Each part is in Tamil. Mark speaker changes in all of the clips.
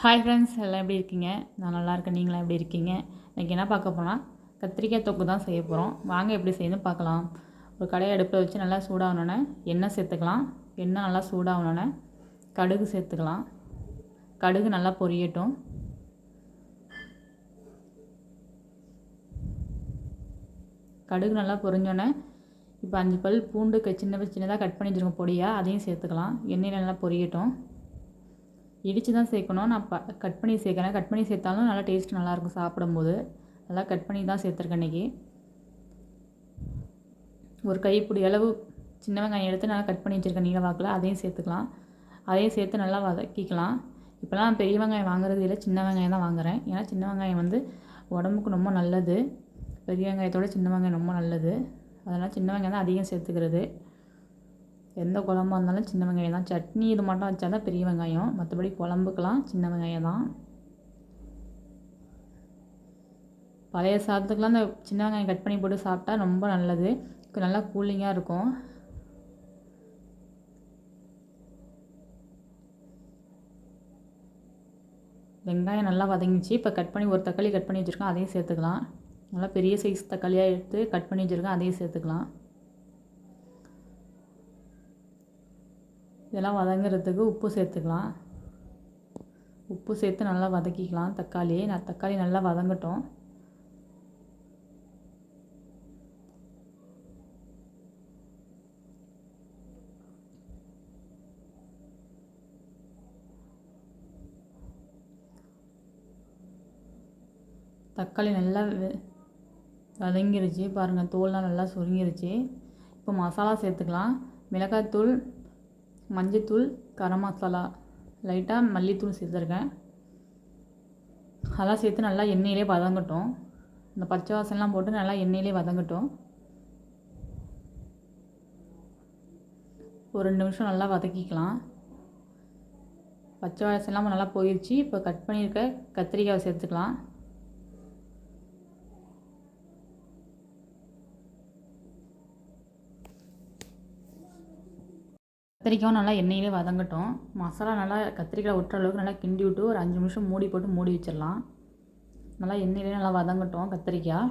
Speaker 1: ஹாய் ஃப்ரெண்ட்ஸ் எல்லாம் எப்படி இருக்கீங்க? நான் நல்லா இருக்கேன். நீங்களாம் எப்படி இருக்கீங்க? இன்றைக்கி என்ன பார்க்க போனால் கத்திரிக்காய் தொக்கு தான் செய்ய போகிறோம் வாங்க எப்படி செய்யணும் பார்க்கலாம். ஒரு கடையை அடுப்பில் வச்சு நல்லா சூடாகணுன்னே எண்ணெய் சேர்த்துக்கலாம். எண்ணெய் நல்லா சூடாகணுன்னே கடுகு சேர்த்துக்கலாம். கடுகு நல்லா பொரியட்டும். கடுகு நல்லா பொரிஞ்சோன்னே இப்போ அஞ்சு பல் பூண்டு க சின்ன சின்னதாக கட் பண்ணி வச்சுருக்கோம் பொடியாக அதையும் சேர்த்துக்கலாம். எண்ணெயில் நல்லா பொரியட்டும். இடித்து தான் சேர்க்கணும். நான் ப கட் பண்ணி சேர்க்குறேன். கட் பண்ணி சேர்த்தாலும் நல்லா டேஸ்ட் நல்லாயிருக்கும் சாப்பிடும்போது. நல்லா கட் பண்ணி தான் சேர்த்துருக்கேன் இன்றைக்கி ஒரு கைப்பிடி அளவு சின்ன வெங்காயம் எடுத்து நல்லா கட் பண்ணி வச்சுருக்கேன் நீல வாக்கில். அதையும் சேர்த்துக்கலாம். அதையும் சேர்த்து நல்லா வதக்கிக்கலாம். இப்போலாம் பெரிய வெங்காயம் வாங்குறது இல்லை. சின்ன வெங்காயம் தான் வாங்குகிறேன் ஏன்னா சின்ன வெங்காயம் வந்து உடம்புக்கு ரொம்ப நல்லது. பெரிய வெங்காயத்தோட சின்ன வெங்காயம் ரொம்ப நல்லது. அதனால் சின்ன வெங்காயம் தான் அதிகம் சேர்த்துக்கிறது. எந்த குழம்பா இருந்தாலும் சின்ன வெங்காயம் தான். சட்னி இது மட்டும் வச்சா தான் பெரிய வெங்காயம். மற்றபடி குழம்புக்கெலாம் சின்ன வெங்காயம் தான். பழைய சாதத்துக்கெலாம் இந்த சின்ன வெங்காயம் கட் பண்ணி போட்டு சாப்பிட்டா ரொம்ப நல்லது. நல்லா கூலிங்காக இருக்கும். வெங்காயம் நல்லா வதங்கிச்சு. இப்போ கட் பண்ணி ஒரு தக்காளி கட் பண்ணி வச்சுருக்கேன். அதையும் சேர்த்துக்கலாம். நல்லா பெரிய சைஸ் தக்காளியாக எடுத்து கட் பண்ணி வச்சுருக்கேன். அதையும் சேர்த்துக்கலாம். இதெல்லாம் வதங்குறதுக்கு உப்பு சேர்த்துக்கலாம். உப்பு சேர்த்து நல்லா வதக்கிக்கலாம். தக்காளி நான் தக்காளி நல்லா வதங்கட்டும். தக்காளி நல்லா வதங்கிருச்சு. பாருங்கள் தோல்லாம் நல்லா சுருங்கிருச்சு. இப்போ மசாலா சேர்த்துக்கலாம். மிளகாய்த்தூள் மஞ்சத்தூள் கரம் மசாலா லைட்டாக மல்லித்தூள் சேர்த்துருக்கேன். அதெல்லாம் சேர்த்து நல்லா எண்ணெயிலே வதங்கட்டும். இந்த பச்சை வாசனெலாம் போட்டு நல்லா எண்ணெயிலே வதங்கட்டும். ஒரு ரெண்டு நிமிஷம் நல்லா வதக்கிக்கலாம். பச்சை வாசனெலாம் நல்லா போயிடுச்சு இப்போ கட் பண்ணியிருக்க கத்திரிக்காய் சேர்த்துக்கலாம். கத்திரிக்காயும் நல்லா எண்ணெயிலே வதங்கட்டும். மசாலா நல்லா கத்திரிக்காய் விட்டுற அளவுக்கு நல்லா கிண்டி விட்டு ஒரு அஞ்சு நிமிஷம் மூடி போட்டு மூடி வச்சிடலாம். நல்லா எண்ணெயிலே நல்லா வதங்கட்டும் கத்திரிக்காய்.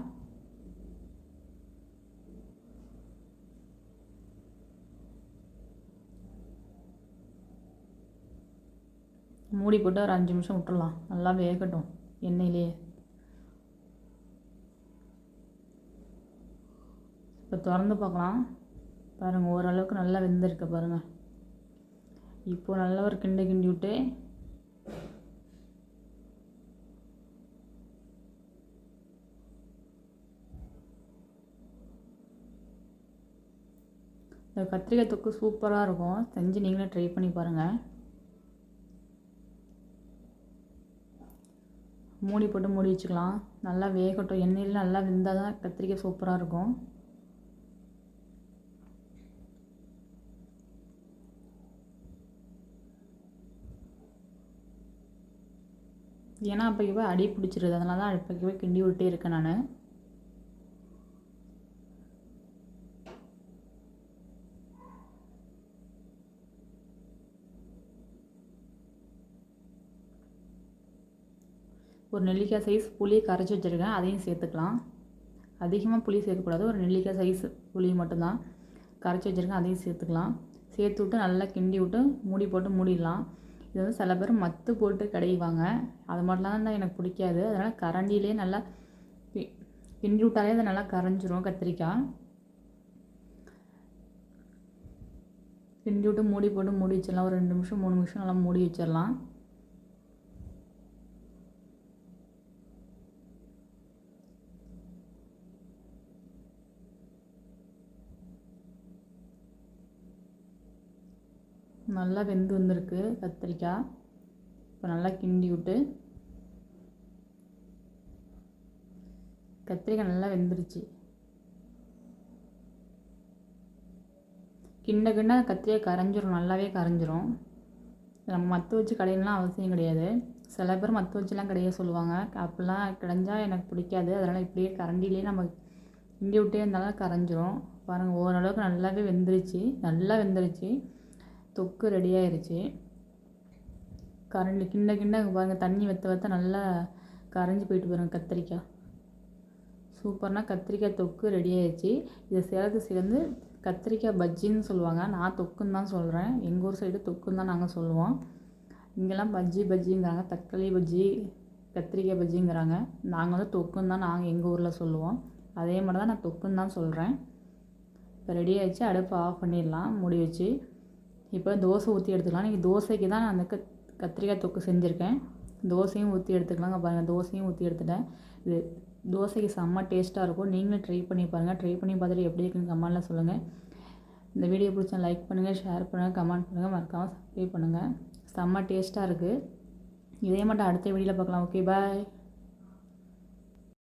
Speaker 1: மூடி போட்டு ஒரு அஞ்சு நிமிஷம் விட்டுடலாம். நல்லா வேகட்டும் எண்ணெயிலேயே இப்போ திறந்து பார்க்கலாம். பாருங்கள் ஓரளவுக்கு நல்லா வெந்திருக்கு பாருங்கள் இப்போது நல்லா ஒரு கிண்டை கிண்டி விட்டு. இந்த கத்திரிக்காய் தொக்கு சூப்பராக இருக்கும். செஞ்சு நீங்களே ட்ரை பண்ணி பாருங்கள் மூடி போட்டு மூடி வச்சுக்கலாம். நல்லா வேகட்டும். எண்ணெயில் நல்லா வெந்தால் தான் கத்திரிக்காய் சூப்பராக இருக்கும். ஏன்னா அப்போக்கே அடி பிடிச்சிருது. அதனால தான் அப்போக்கே கிண்டி விட்டே இருக்கேன் நான். ஒரு நெல்லிக்காய் சைஸ் புளி கரைச்சி வச்சுருக்கேன். அதையும் சேர்த்துக்கலாம். அதிகமாக புளி சேர்க்கக்கூடாது. ஒரு நெல்லிக்காய் சைஸ் புளி மட்டும்தான் கரைச்சி வச்சுருக்கேன். அதையும் சேர்த்துக்கலாம். சேர்த்து விட்டு நல்லா கிண்டி விட்டு மூடி போட்டு மூடிடலாம். இது வந்து சில பேர் மத்து போட்டு கடையுவாங்க அது மாதிரிலாம் தான் எனக்கு பிடிக்காது. அதனால் கரண்டிலே நல்லா கிண்டி விட்டாலே அதை நல்லா கரைஞ்சிரும் கத்திரிக்காய். கிண்டி விட்டு மூடி போட்டு மூடி வச்சிடலாம். ஒரு ரெண்டு நிமிஷம் மூணு நிமிஷம் நல்லா மூடி வச்சிடலாம். நல்லா வெந்து வந்திருக்கு கத்திரிக்காய் இப்போ நல்லா கிண்டி விட்டு கத்திரிக்காய் நல்லா வெந்துருச்சு. கிண்ட கிண்ட கத்திரிக்காய் கரைஞ்சிரும் நல்லாவே கரைஞ்சிரும். நம்ம மற்ற வச்சு கடையிலலாம் அவசியம் கிடையாது. சில பேர் மற்ற வச்சுலாம் கிடையாது சொல்லுவாங்க. அப்படிலாம் கிடைஞ்சால் எனக்கு பிடிக்காது. அதனால் இப்படியே கரண்டிலே நம்ம கிண்டி விட்டே இருந்தாலும் கரைஞ்சிரும். பாருங்கள் ஓரளவுக்கு நல்லாவே வெந்துருச்சு. நல்லா வெந்துருச்சு. தொக்கு ரெடி ஆயிடுச்சு கரண்டி கிண்ட கிண்ட பாருங்கள் தண்ணி வற்ற வற்ற நல்லா கரைஞ்சி போயிட்டு பாருங்கள் கத்திரிக்காய். சூப்பர்னா கத்திரிக்காய் தொக்கு ரெடி ஆயிடுச்சு இதை சேலத்து சேர்ந்து கத்திரிக்காய் பஜ்ஜின்னு சொல்லுவாங்க. நான் தொக்குன்னு தான் சொல்கிறேன் எங்கள் ஊர் சைடு தொக்குன்னு தான் நாங்கள் சொல்லுவோம். இங்கெல்லாம் பஜ்ஜி பஜ்ஜிங்கிறாங்க. தக்காளி பஜ்ஜி கத்திரிக்காய் பஜ்ஜிங்கிறாங்க. நாங்கள் வந்து தொக்குன்னு தான் நாங்கள் எங்கள் ஊரில் சொல்லுவோம். அதே மாதிரி தான் நான் தொக்குன்னு தான் சொல்கிறேன் இப்போ ரெடி ஆகிடுச்சு அடுப்பு ஆஃப் பண்ணிடலாம். மூடி வச்சு. இப்போ தோசை ஊற்றி எடுத்துக்கலாம். நீங்கள் தோசைக்கு தான் நான் அந்த கத் கத்திரிக்காய் தொக்கு செஞ்சுருக்கேன். தோசையும் ஊற்றி எடுத்துக்கலாங்க பாருங்கள் தோசையும் ஊற்றி எடுத்துட்டேன். இது தோசைக்கு செம்ம டேஸ்ட்டாக இருக்கும். நீங்களும் ட்ரை பண்ணி பாருங்கள் ட்ரை பண்ணி பார்த்துட்டு எப்படி இருக்குன்னு கமெண்டில் சொல்லுங்கள் இந்த வீடியோ பிடிச்சா லைக் பண்ணுங்கள் ஷேர் பண்ணுங்கள் கமெண்ட் பண்ணுங்கள் மறக்காமல் சப்ஸ்கிரைப் பண்ணுங்கள் செம்ம டேஸ்ட்டாக இருக்குது இதே மட்டும் அடுத்த வீடியோவில் பார்க்கலாம். Okay bye.